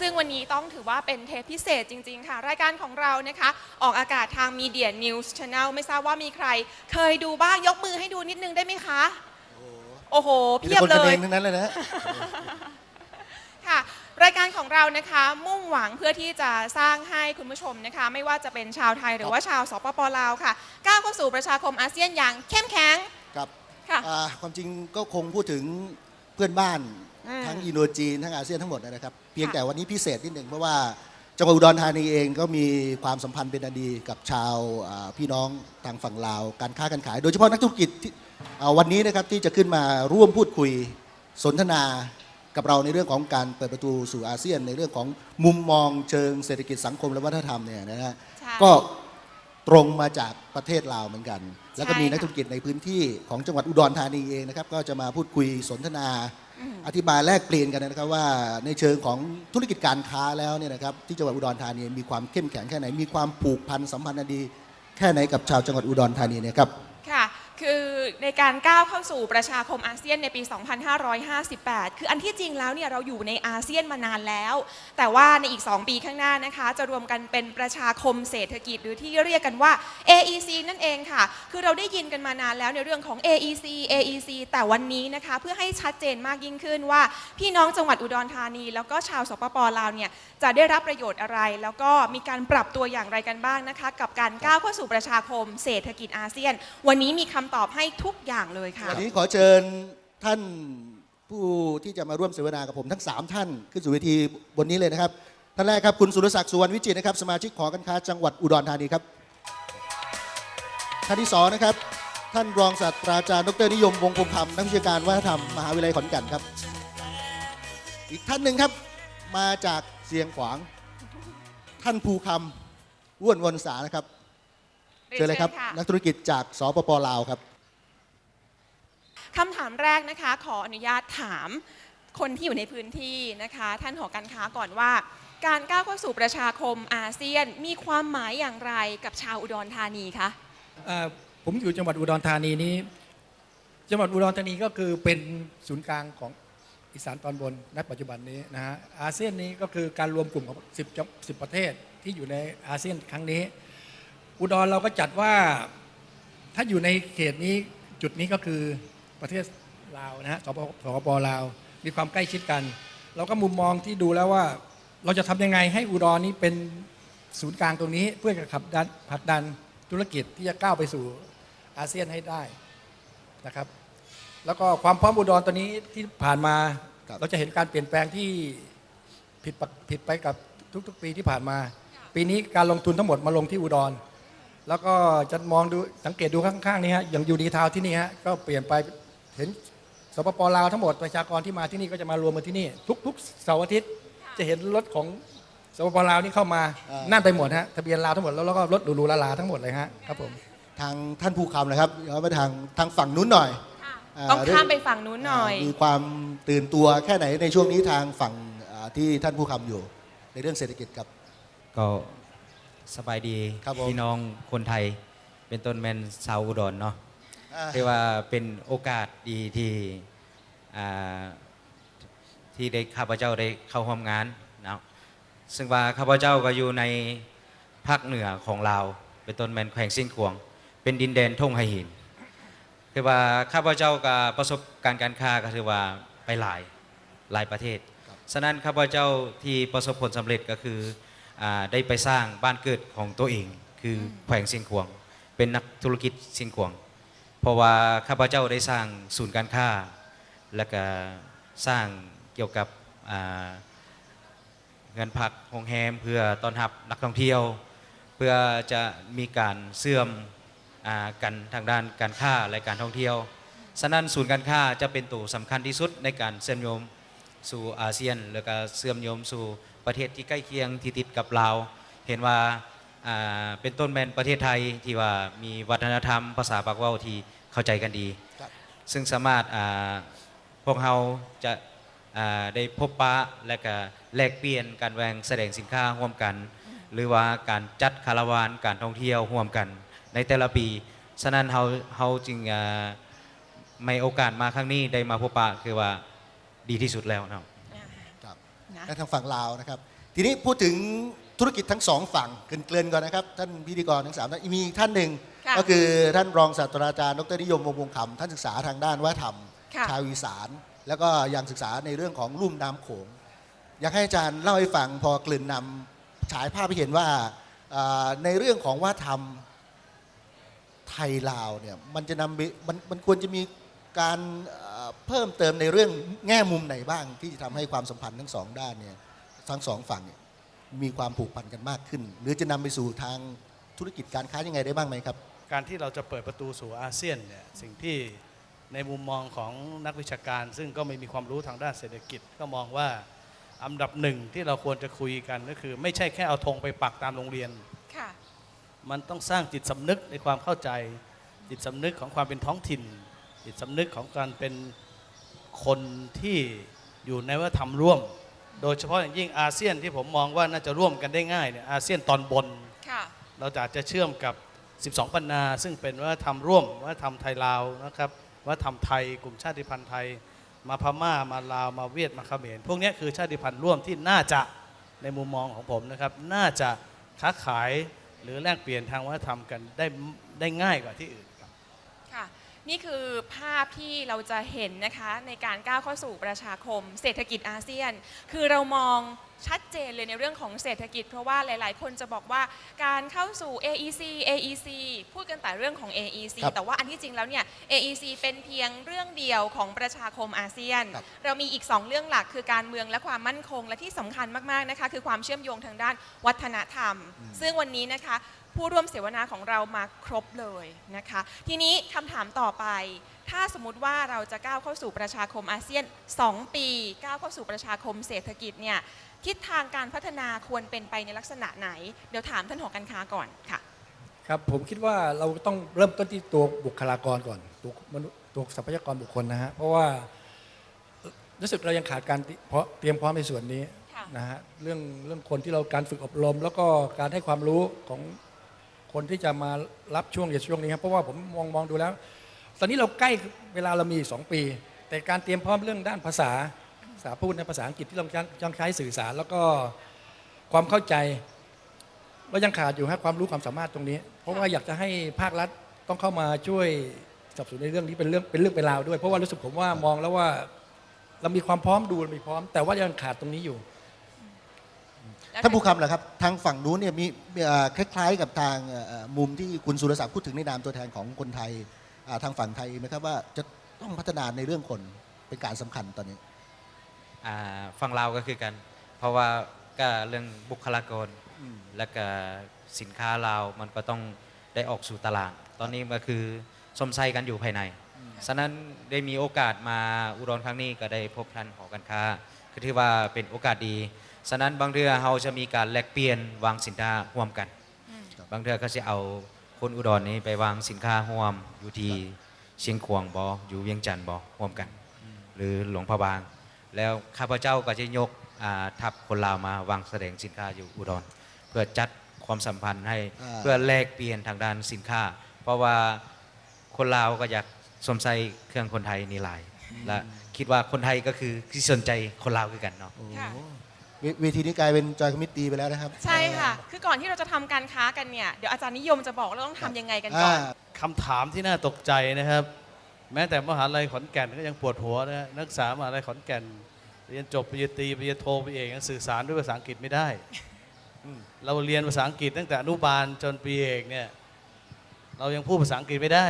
ซึ่งวันนี้ต้องถือว่าเป็นเทปพิเศษจริง ๆ ค่ะ รายการของเรานะคะ ออกอากาศทาง Media News Channel ไม่ทราบว่ามีใคร เคยดูบ้างยกมือให้ดูนิดนึงได้ไหมคะ โอ้โหมีเพีแต่ยบคนเลกันเอยงทั้งนั้นเลยนะ ค่ะรายการของเรานะคะมุ่งหวังเพื่อที่จะสร้างให้คุณผู้ชมนะคะ ไม่ว่าจะเป็นชาวไทยหรือว่าชาวสปปลาวค่ะก้าวเข้าสู่ประชาคมอาเซียนอย่างเข้มแข็ง ครับค่ะอ่าความจริงก็คงพูดถึงเพื่อนบ้าน อืม ทั้งอินโดจีนทั้งอาเซียนทั้งหมดนะครับเพียงค่ะแต่วันนี้พิเศษนิดหนึ่งเพราะว่าจังหวัดอุดรธานีเองก็มีความสัมพันธ์เป็นอันดีกับชาวอ่าพี่น้องทางฝั่งลาว การค้าการขาย โดยเฉพาะนักธุรกิจที่อ่าวันนี้นะครับที่จะขึ้นมาร่วมพูดคุยสนทนากับเราในเรื่องของการเปิดประตูสู่อาเซียน ในเรื่องของมุมมองเชิงเศรษฐกิจสังคมและวัฒนธรรมเนี่ยนะฮะใช่ก็ตรงมาจากประเทศลาวเหมือนกัน แล้วก็มีใช่ค่ะนักธุรกิจในพื้นที่ของจังหวัดอุดรธานีเองนะครับก็จะมาพูดคุยสนทนา อธิบายแลกเปลี่ยนกันนะครับว่าในเชิงของธุรกิจการค้าแล้วเนี่ยนะครับที่จังหวัดอุดรธานีมีความเข้มแข็งแค่ไหนมีความผูกพันสัมพันธ์ดี แค่ไหนกับชาวจังหวัดอุดรธานีเนี่ยครับค่ะ คือในการก้าวเข้าสู่ประชาคมอาเซียนในปี 2558 คืออันที่จริงแล้วเนี่ยเราอยู่ในอาเซียนมานานแล้ว แต่ว่าในอีก 2 ปีข้างหน้านะคะ จะรวมกันเป็นประชาคมเศรษฐกิจหรือที่เรียกกันว่า AEC นั่นเองค่ะ คือเราได้ยินกันมานานแล้วในเรื่องของ AEC AEC แต่วันนี้นะคะเพื่อให้ชัดเจนมากยิ่งขึ้นว่า พี่น้องจังหวัดอุดรธานี แล้วก็ชาวสปปลาวเนี่ยจะได้รับประโยชน์อะไร แล้วก็มีการปรับตัวอย่างไรกันบ้างนะคะ กับการก้าวเข้าสู่ประชาคมเศรษฐกิจอาเซียน วันนี้มีคำตอบให้ทุกอย่างเลยค่ะ วันนี้ขอเชิญท่านผู้ที่จะมาร่วมเสวนากับผมทั้ง 3 ท่านขึ้นสู่เวทีบนนี้เลยนะครับ ท่านแรกครับคุณสุรศักดิ์สุวรรณวิจิตรนะครับ สมาชิกหอการค้าจังหวัดอุดรธานีครับ ท่านที่สองนะครับ ท่านรองศาสตราจารย์ดรนิยมวงศ์พงษ์นักวิชาการวัฒนธรรมมหาวิทยาลัยขอนแก่นครับ อีกท่านหนึ่งครับมาจากเสียงขวาง ท่านภูคำอ้วนวนสานะครับ เชิญเลยครับ นักธุรกิจจากสปปลาวครับคำถามแรกนะคะ ขออนุญาตถามคนที่อยู่ในพื้นที่นะคะ ท่านหอการค้าก่อนว่า การก้าวเข้าสู่ประชาคมอาเซียนมีความหมายอย่างไรกับชาวอุดรธานีคะเอ่อผมอยู่จังหวัดอุดรธานีนี้ จังหวัดอุดรธานีก็คือเป็นศูนย์กลางของอีสานตอนบนณปัจจุบันนี้นะฮะอาเซียนนี้ก็คือการรวมกลุ่มของ 10จัง10 ประเทศที่อยู่ในอาเซียนครั้งนี้ อุดรเราก็จัดว่าถ้าอยู่ในเขตนี้จุดนี้ก็คือประเทศลาวนะฮะสปสปลาวมีความใกล้ชิดกัน เราก็มุมมองที่ดูแล้วว่า เราจะทำยังไงให้อุดรนี้เป็นศูนย์กลางตรงนี้ เพื่อจะขับดันผลักดันธุรกิจที่จะก้าวไปสู่อาเซียนให้ได้นะครับ แล้วก็ความพร้อมอุดรตอนนี้ที่ผ่านมา เราจะเห็นการเปลี่ยนแปลงที่ผิดผิดไปกับทุกๆ ปีที่ผ่านมา ปีนี้การลงทุนทั้งหมดมาลงที่อุดร แล้วก็จะมองดูสังเกตดูข้างๆนี้ฮะอย่างยูดีทาวน์ที่นี่ฮะก็เปลี่ยนไปเห็นสปปลาวทั้งหมดประชากรที่มาที่นี่ก็จะมารวมมาที่นี่ ทุกๆเสาร์อาทิตย์จะเห็นรถของสปปลาวนี่เข้ามาอ่านั่นไปหมดฮะทะเบียนลาวทั้งหมดแล้วแล้วก็รถหรูๆลาๆทั้งหมดเลยฮะครับผมทางท่านภูคำนะครับย้อนไปทางทางฝั่งนู้นหน่อยอ่าต้องข้ามไปฝั่งนู้นหน่อย มีความตื่นตัวแค่ไหนในช่วงนี้ทางฝั่งอ่าที่ท่านผู้คำอยู่ ในเรื่องเศรษฐกิจครับก็ สบายดีครับผม พี่น้องคนไทย เป็นต้นแมนชาวอุดรเนาะอ่าเรียกว่าเป็นโอกาสดีที่อ่าที่ได้ข้าพเจ้าได้เข้าร่วมงานเนาะซึ่งว่าข้าพเจ้าก็อยู่ในภาคเหนือของลาว เป็นต้นแมนแขวงสิ้นขวง เป็นดินแดนทงไหหิน คือว่าข้าพเจ้ากับประสบการณ์การค้าก็คือว่าไปหลายหลายประเทศ ฉะนั้นข้าพเจ้าที่ประสบผลสำเร็จก็คืออา ได้ไปสร้างบ้านเกิดของตัวเอง คือแขวงสิงขวง เป็นนักธุรกิจสิงขวง เพราะว่าข้าพเจ้าได้สร้างศูนย์การค้า และก็สร้างเกี่ยวกับอ่าเงินพักโรงแรมเพื่อต้อนรับนักท่องเที่ยว เพื่อจะมีการเสื่อมอากันทางด้านการค้าและการท่องเที่ยวฉะนั้นศูนย์การค้าจะเป็นตัวสำคัญที่สุดในการเชื่อมโยง สู่อาเซียน แล้วก็เสื่อมโยมสู่ประเทศที่ใกล้เคียงที่ติดกับลาว เห็นว่าอ่าเป็นต้นแมนประเทศไทยที่ว่ามีวัฒนธรรม ภาษาปากเว้าที่เข้าใจกันดีครับซึ่งสามารถอ่าพวกเราจะอ่าได้พบปะและก็แลกเปลี่ยนการแวงแสดงสินค้าร่วมกัน หรือว่าการจัดคาราวานการท่องเที่ยวร่วมกัน ในแต่ละปี ฉะนั้นเราเราจึงอ่าไม่โอกาสมาครั้งนี้ได้มาพบปะคือว่า ดีที่สุดแล้วเนาะครับนะและทางฝั่งลาวนะครับ ทีนี้พูดถึงธุรกิจทั้งสองฝั่งเกลินๆก่อนนะครับ ท่านพิธีกรทั้งสามท่านมีอีกท่านหนึ่งค่ะก็คือท่านรองศาสตราจารย์ดรนิยมวงศ์วงศ์คำท่านศึกษาทางด้านวัฒนธรรมค่ะชาวอีสาน แล้วก็ยังศึกษาในเรื่องของลุ่มน้ำโขงอยากให้อาจารย์เล่าให้ฟังพอกลืนนำฉายภาพให้เห็นว่าอ่าในเรื่องของว่าทำไทยลาวเนี่ยมันจะนำไปมันมันควรจะมีการเอ่อ เพิ่มเติมในเรื่องแง่มุมไหนบ้าง ที่จะทำให้ความสัมพันธ์ทั้งสองด้านเนี่ยทั้งสองฝั่งเนี่ยมีความผูกพันกันมากขึ้น หรือจะนำไปสู่ทางธุรกิจการค้ายังไงได้บ้างไหมครับ การที่เราจะเปิดประตูสู่อาเซียนเนี่ยสิ่งที่ในมุมมองของนักวิชาการ ซึ่งก็ไม่มีความรู้ทางด้านเศรษฐกิจ ก็มองว่าอันดับหนึ่งที่เราควรจะคุยกันก็คือ ไม่ใช่แค่เอาธงไปปักตามโรงเรียน ค่ะ มันต้องสร้างจิตสำนึกในความเข้าใจ จิตสำนึกของความเป็นท้องถิ่น จิตสำนึกของการเป็น คนที่อยู่ในวัฒนธรรมร่วม โดยเฉพาะอย่างยิ่งอาเซียนที่ผมมองว่าน่าจะร่วมกันได้ง่ายเนี่ยอาเซียนตอนบน ค่ะ เราจะอาจจะเชื่อมกับ 12 ปันนา ซึ่งเป็นวัฒนธรรมร่วมวัฒนธรรมไทยลาวนะครับวัฒนธรรมไทย กลุ่มชาติพันธุ์ไทย มาพม่ามาลาวมาเวียดมาเขมรพวกเนี้ยคือชาติพันธุ์ร่วมที่น่าจะในมุมมองของผมนะครับ น่าจะค้าขายหรือแลกเปลี่ยนทางวัฒนธรรมกันได้ได้ง่ายกว่าที่อื่นครับค่ะ นี่คือภาพที่เราจะเห็นนะคะในการก้าวเข้าสู่ประชาคม เศรษฐกิจอาเซียน คือเรามองชัดเจนเลยในเรื่องของเศรษฐกิจ เพราะว่าหลาย ๆ คนจะบอกว่าการเข้าสู่ AEC AEC พูดกันแต่เรื่องของ AEC ครับแต่ว่าอันที่จริงแล้วเนี่ย AEC เป็นเพียงเรื่องเดียวของประชาคมอาเซียนครับเรามีอีก 2 เรื่องหลักคือการเมืองและความมั่นคงและที่สำคัญมาก ๆ นะคะ คือความเชื่อมโยงทางด้านวัฒนธรรม ซึ่งวันนี้นะคะ ผู้ร่วมเสวนาของเรามาครบเลยนะคะ ทีนี้คำถามต่อไป ถ้าสมมติว่าเราจะก้าวเข้าสู่ประชาคมอาเซียน 2 ปีก้าวเข้าสู่ประชาคมเศรษฐกิจเนี่ยทิศทางการพัฒนาควรเป็นไปในลักษณะไหน เดี๋ยวถามท่านหอการค้าก่อนค่ะครับผมคิดว่าเราต้องเริ่มต้นที่ตัวบุคลากรก่อนตัวมนุษย์ตัวทรัพยากรบุคคลนะฮะเพราะว่ารู้สึกเรายังขาดการเพราะเตรียมพร้อมในส่วนนี้ค่ะนะฮะเรื่องเรื่องคนที่เราการฝึกอบรม แล้วก็การให้ความรู้ของ คนที่จะมารับช่วงในช่วงนี้ครับเพราะว่าผมมองมองดูแล้ว ตอนนี้เราใกล้เวลาเรามีสองปี แต่การเตรียมพร้อมเรื่องด้านภาษาภาษาพูดในภาษาอังกฤษที่เราต้องใช้สื่อสาร แล้วก็ความเข้าใจเรายังขาดอยู่ฮะความรู้ความสามารถตรงนี้ เพราะว่าอยากจะให้ภาครัฐต้องเข้ามาช่วยสนับสนุนในเรื่องนี้เป็นเรื่องเป็นเรื่องเป็นราวด้วย เพราะว่ารู้สึกผมว่ามองแล้วว่าเรามีความพร้อมดูเรามีพร้อม แต่ว่ายังขาดตรงนี้อยู่ ท่านผู้คำเหรอครับทางฝั่งนู้นเนี่ยมีมีเอ่อคล้ายๆ กับทางเอ่อเอ่อมุมที่คุณสุรศักดิ์พูดถึงในนามตัวแทนของคนไทยอ่าทางฝั่งไทยไหมครับว่าจะต้องพัฒนาในเรื่องคนเป็นการสำคัญตอนนี้อ่าฝั่งลาวก็คือกัน เพราะว่าก็เรื่องบุคลากรและก็สินค้าลาวมันก็ต้องได้ออกสู่ตลาด ตอนนี้ก็คือสมไซกันอยู่ภายในฉะนั้นได้มีโอกาสมาอุดรครั้งนี้ก็ได้พบท่านหอการค้า คือที่ว่าเป็นโอกาสดี ฉะนั้นบางเทื่อเราจะมีการแลกเปลี่ยนวางสินค้าร่วมกัน บางเทื่อก็จะเอาคนอุดรนี้ไปวางสินค้าร่วมอยู่ที่เชียงขวางบออยู่เวียงจันทร์บอร่วมกัน หรือหลวงพระบาง แล้วข้าพเจ้าก็จะยกอ่าทัพคนลาวมาวางแสดงสินค้าอยู่อุดร เพื่อจัดความสัมพันธ์ให้อ่าเพื่อแลกเปลี่ยนทางด้านสินค้า เพราะว่าคนลาวก็อยากสวมใส่เครื่องคนไทยนี่หลายและคิดว่าคนไทยก็คือที่สนใจคนลาวคือกันเนาะค่ะ เวเวทีนี้กลายเป็นจอยคอมมิตตีไปแล้วนะครับ ใช่ค่ะ คือก่อนที่เราจะทำการค้ากันเนี่ย เดี๋ยวอาจารย์นิยมจะบอกเราต้องทำยังไงกันก่อนอ่าคำถามที่น่าตกใจนะครับ แม้แต่มหาลัยขอนแก่นก็ยังปวดหัวนะนักศึกษามหาลัยขอนแก่น เรียนจบปริญญาตรีปริญญาโทปริญญาเอกยังสื่อสารด้วยภาษาอังกฤษไม่ได้เราเรียนภาษาอังกฤษตั้งแต่อนุบาลจนปริญญาเอกเนี่ยเรายังพูดภาษาอังกฤษไม่ได้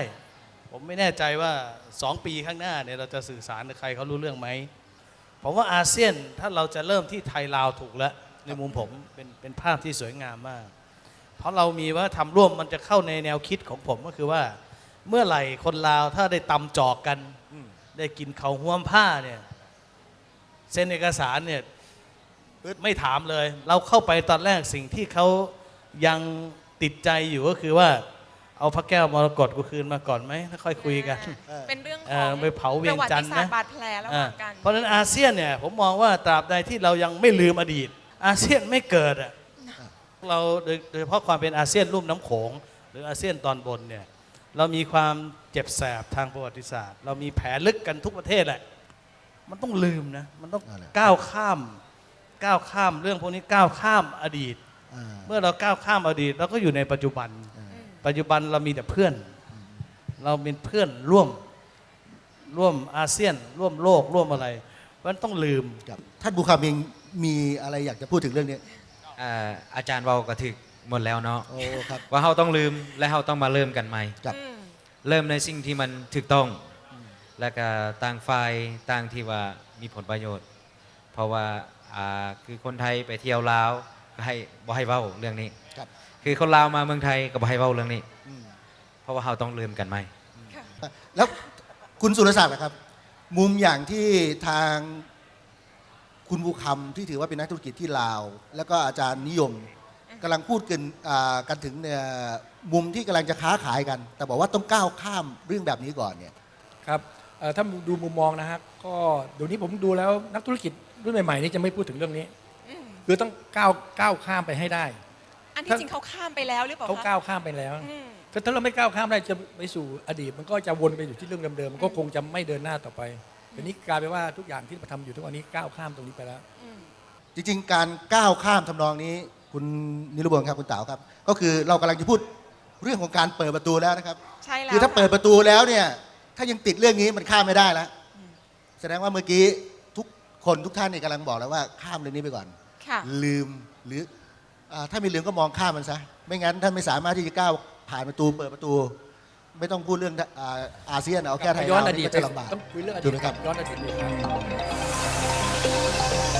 ผมไม่แน่ใจว่า2ปีข้างหน้าเนี่ยเราจะสื่อสารกับใครเขารู้เรื่องไหม ผมว่าอาเซียนถ้าเราจะเริ่มที่ไทยลาวถูกแล้ว ในมุมผมเป็นเป็นภาพที่สวยงามมาก เพราะเรามีว่าทำร่วมมันจะเข้าในแนวคิดของผมก็คือว่า เมื่อไหร่คนลาวถ้าได้ตำจอกกัน ได้กินเขาวห่วมผ้าเนี่ยเซ็นเอกสารเนี่ยไม่ถามเลย เราเข้าไปตอนแรกสิ่งที่เขายังติดใจอยู่ก็คือว่า เอาพระแก้วมรกตกูคืนมาก่อนไหมแล้วค่อยคุยกัน เป็นเรื่องขเออองไปเผาเวียงจันทร์นะประวัติศาสตร์บาดแผลระหว่างกัน เพราะฉะนั้นอาเซียนเนี่ยผมมองว่าตราบใดที่เรายังไม่ลืมอดีต อาเซียนไม่เกิดอะเราโดยโดยเฉพาะความเป็นอาเซียนลุ่มน้ำโขง หรืออาเซียนตอนบนเนี่ยเรามีความเจ็บแสบทางประวัติศาสตร์ เรามีแผลลึกกันทุกประเทศแหละมันต้องลืมนะมันต้องนั่นแหละ ก้าวข้ามก้าวข้ามเรื่องพวกนี้ก้าวข้ามอดีตอ่าเมื่อเราก้าวข้ามอดีตเราก็อยู่ในปัจจุบัน ปัจจุบันเรามีแต่เพื่อน เราเป็นเพื่อนร่วมร่วมอาเซียน ร่วมโลกร่วมอะไรมันต้องลืมครับท่านบุคามิงมีอะไรอยากจะพูดถึงเรื่องนี้อ่าอาจารย์เว้าก็ถึกหมดแล้วเนาะโอ้ครับว่าเราต้องลืมและเราต้องมาเริ่มกันใหม่ครับอืมเริ่มในสิ่งที่มันถูกต้อง และก็ต่างฝ่ายต่างที่ว่ามีผลประโยชน์ เพราะว่าอ่าคือคนไทยไปเที่ยวลาวก็ให้บ่ให้เว้าเรื่องนี้ ครับคือคนลาวมาเมืองไทยก็บ่ให้เว้าเรื่องนี้อืมเพราะว่าเราต้องลืมกันใหม่แล้วคุณสุรศักดิ์นะครับ มุมอย่างที่ทางคุณบุคำที่ถือว่าเป็นนักธุรกิจที่ลาว แล้วก็อาจารย์นิยมกำลังพูดกันอ่ากันถึงเนี่ยมุมที่กำลังจะค้าขายกัน แต่บอกว่าต้องก้าวข้ามเรื่องแบบนี้ก่อนเนี่ยครับเอ่อถ้าดูมุมมองนะฮะก็เดี๋ยวนี้ผมดูแล้วนักธุรกิจรุ่นใหม่ๆนี่จะไม่พูดถึงเรื่องนี้อืมคือต้องก้าวก้าวข้ามไปให้ได้ อันที่จริงเขาข้ามไปแล้วหรือเปล่าเขาคะก้าวข้ามไปแล้วอืมก็ถ้าเราไม่ก้าวข้ามได้จะไปสู่อดีต มันก็จะวนไปอยู่ที่เรื่องเดิมๆมันก็คงจะไม่เดินหน้าต่อไปเดี๋ยวนี้กลายเป็นว่าทุกอย่างที่มาทำอยู่ทุกวันนี้ก้าวข้ามตรงนี้ไปแล้วอืมจริงๆ การก้าวข้ามทำนองนี้ คุณนิรุบลครับคุณเต๋าครับ ก็คือเรากำลังจะพูดเรื่องของการเปิดประตูแล้วนะครับใช่แล้วคือถ้าะเปิดประตูแล้วเนี่ย ถ้ายังติดเรื่องนี้มันข้ามไม่ได้แล้วแสดงว่าเมื่อกี้ทุกคนทุกท่านเนี่ยกำลังบอกแล้วว่าข้ามเรื่องนี้ไปก่อนค่ะลืมหรือ อาถ้าไม่ลืมก็มองข้ามมันซะ ไม่งั้นท่านไม่สามารถที่จะก้าวผ่านประตูเปิดประตู ไม่ต้องพูดเรื่องอ่าอาเซียนเอาแค่ไทยย้อนอเราดีตก็จะลำบากต้องคุยเรื่องอถูดีกตไหมครับย้อนอดีตเลยครับ